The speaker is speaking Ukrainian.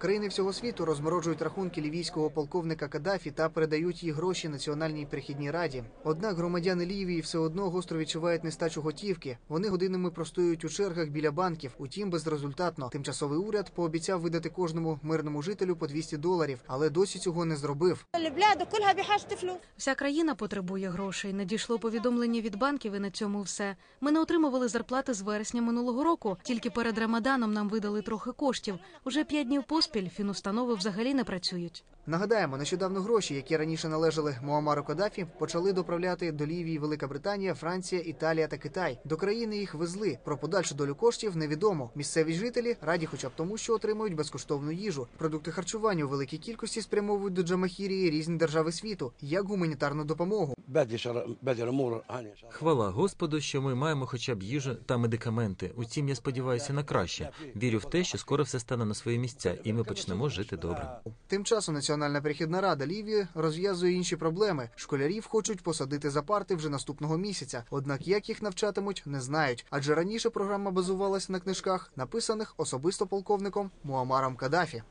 Країни всього світу розморожують рахунки лівійського полковника Каддафі та передають їй гроші національній прихідній раді. Однак громадяни Лівії все одно гостро відчувають нестачу готівки. Вони годинами простоюють у чергах біля банків. Утім, безрезультатно. Тимчасовий уряд пообіцяв видати кожному мирному жителю по 200 доларів, але досі цього не зробив. Вся країна потребує грошей. Надійшло повідомлення від банків. і На цьому все ми не отримували зарплати з вересня минулого року. Тільки перед Рамаданом нам видали трохи коштів. Уже п'ять днів поспіль фінустанови взагалі не працюють. Нагадаємо, нещодавно гроші, які раніше належали Муамару Каддафі, почали доправляти до Лівії Велика Британія, Франція, Італія та Китай. До країни їх везли. Про подальшу долю коштів невідомо. Місцеві жителі раді, хоча б тому, що отримують безкоштовну їжу. Продукти харчування у великій кількості спрямовують до Джамахірії різні держави світу як гуманітарну допомогу. Хвала Господу, що ми маємо хоча б їжу та медикаменти. Утім, я сподіваюся на краще. Вірю в те, що скоро все стане на свої місця, і ми почнемо жити добре. Тим часом Національна перехідна рада Лівії розв'язує інші проблеми. Школярів хочуть посадити за парти вже наступного місяця. Однак як їх навчатимуть, не знають. Адже раніше програма базувалася на книжках, написаних особисто полковником Муамаром Каддафі.